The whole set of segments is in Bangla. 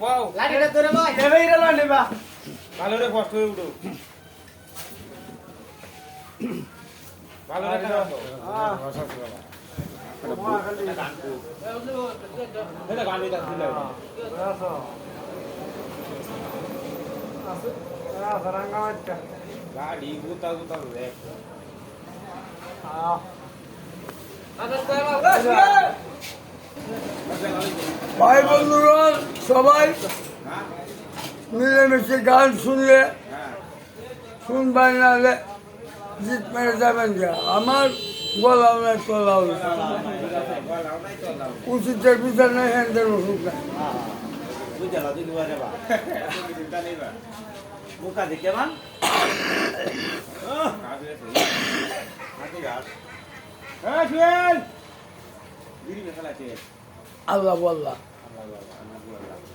বাও। লাঠিটা ধরে লয় নেবে ইরা নেবা ভালো রে কষ্ট হয়ে উঠো। ভালো রে গান গাড়ি গুতা গুতা রে। ভাই বন্ধুরা সবাই মিলেমিশে গান শুনলে হ্যাঁ শুনবেন নাহলে জিত মেরে যাবেন যা আমার গলাও নাই তোলাও নাই উচিতের বিচার নাই হ্যান্ডের ওষুধ নাই বুঝলা তুই দুবারে বা মুখা দেখে মান হ্যাঁ সুয়েল বিড়ি মেশালা আছে আল্লাহ বল্লাহ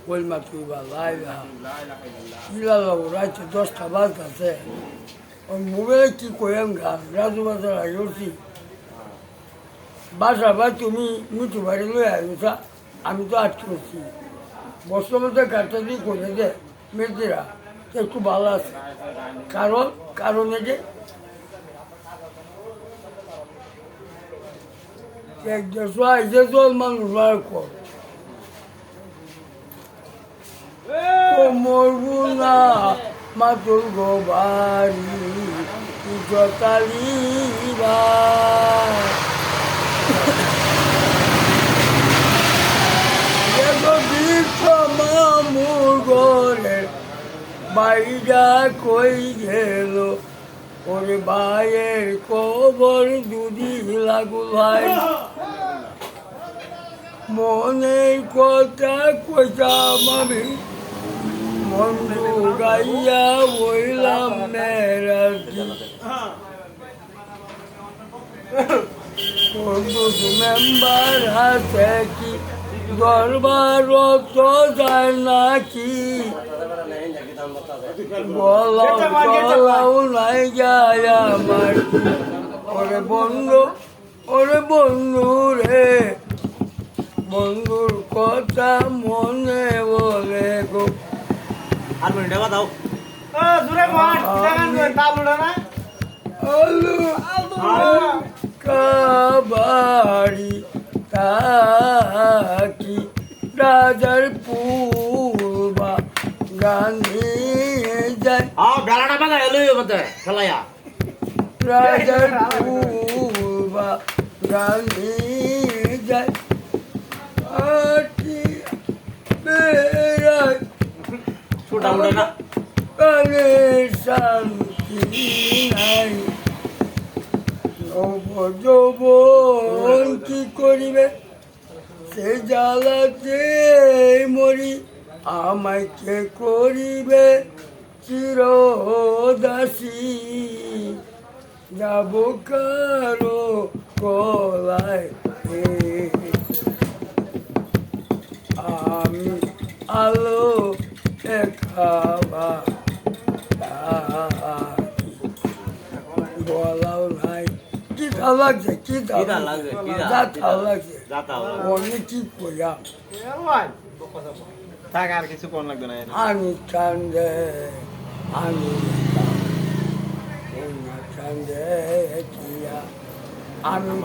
ওই মা তুই বা লাই ইলাল্লাহ রাইতে দশটা বাজতেছে ওই মোবাইলে কি কইম গান রাজু বাজার আইছি বাসা ভাই তুমি মিঠু বাড়ি লই আইসা আমি তো আটকে করছি বস্তার মধ্যে গাড়িটা দিয়ে করে দে মেয়েদেরা একটু ভালো আছে কারণ কারণ যে এক দেড়শো আইসে জল মানুষ কর মরবু না মাতুর গো বাড়ি মামুর ঘরে বাইরা কই গেল ওরে ভাইয়ের কবর দুদি লাগু ভাই মনের কথা কইতাম আমি মন্টু গাইয়া বইলাম বন্ধুস মেম্বার হাতে কি? দরবার তো যায় নাকি? বলাও চলাও নাই যায় আমার। ওরে বন্ধু ওরে বন্ধু রে। বন্ধুর কথা মনে বলে গো। আর মিনিটে বাদাও জুড়ে মার গান কই তাবুড়া না? আলু কাবাড়ি তাকি রাজার পূর্বা গান্ধী যায়। আও ডালাটা বাগা এলো মতে খেলায়া। রাজার পূর্বা গান্ধী যায়। আটি ছোটা না প্রাণে শান্তি নাই নবযৌবন কি করিবে? সে জ্বালাতে মরি, আমায় কে করিবে? চিরদাসী। যাব কারও কলায় আমি আলো বলাও নাই কি ভালো লাগছে কি ভালো লাগছে, যা ভাল- লাগছে অনেক কি কইয়া থাক আর কিছু কোন লাগবে না আমি আমি আমি